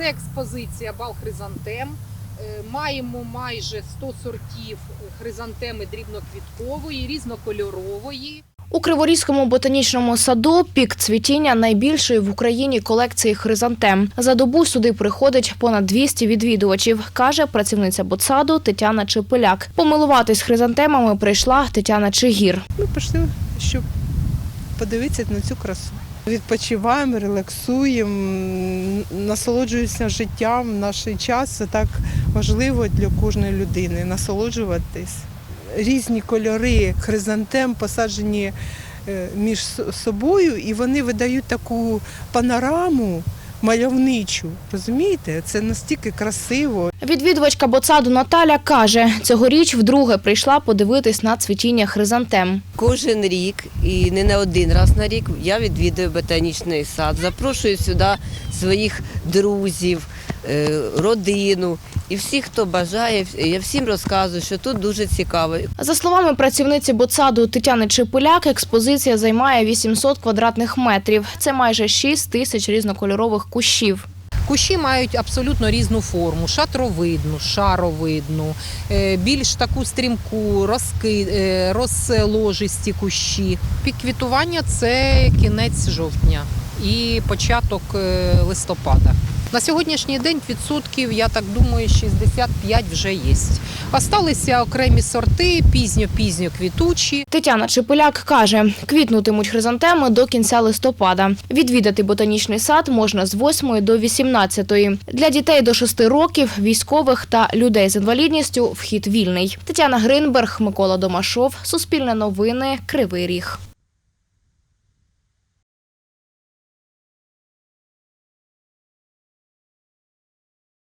Це експозиція бал хризантем. Е, Маємо майже 100 сортів хризантеми дрібноквіткової, різнокольорової. У Криворізькому ботанічному саду пік цвітіння найбільшої в Україні колекції хризантем. За добу сюди приходить понад 200 відвідувачів, каже працівниця ботсаду Тетяна Чепеляк. Помилуватись хризантемами прийшла Тетяна Чигір. Ми пішли, щоб подивитися на цю красу. Відпочиваємо, релаксуємо, насолоджуємося життям. Наш час це так важливо для кожної людини насолоджуватись. Різні кольори хризантем посаджені е, між собою, і вони видають таку панораму мальовничу. Розумієте? Це настільки красиво. Відвідувачка Боцаду Наталя каже, цьогоріч вдруге прийшла подивитись на цвітіння хризантем. Кожен рік і не на один раз на рік я відвідую ботанічний сад. Запрошую сюди своїх друзів, е, родину і всіх, хто бажає. Я всім розказую, що тут дуже цікаво. За словами працівниці ботсаду Тетяни Чепеляк, експозиція займає 800 квадратних метрів. Це майже 6 тисяч різнокольорових кущів. Кущі мають абсолютно різну форму: шатровидну, шаровидну, е, більш таку стрімку, розки, е, розложисті кущі. Пік квітування це кінець жовтня і початок е, листопада. На сьогоднішній день відсотків, я так думаю, 65 вже є. Осталися окремі сорти, пізньо-пізньо квітучі. Тетяна Чепеляк каже, квітнутимуть хризантеми до кінця листопада. Відвідати ботанічний сад можна з 8 до 18. Для дітей до 6 років, військових та людей з інвалідністю вхід вільний. Тетяна Гринберг, Микола Домашов, Суспільне новини, Кривий Ріг.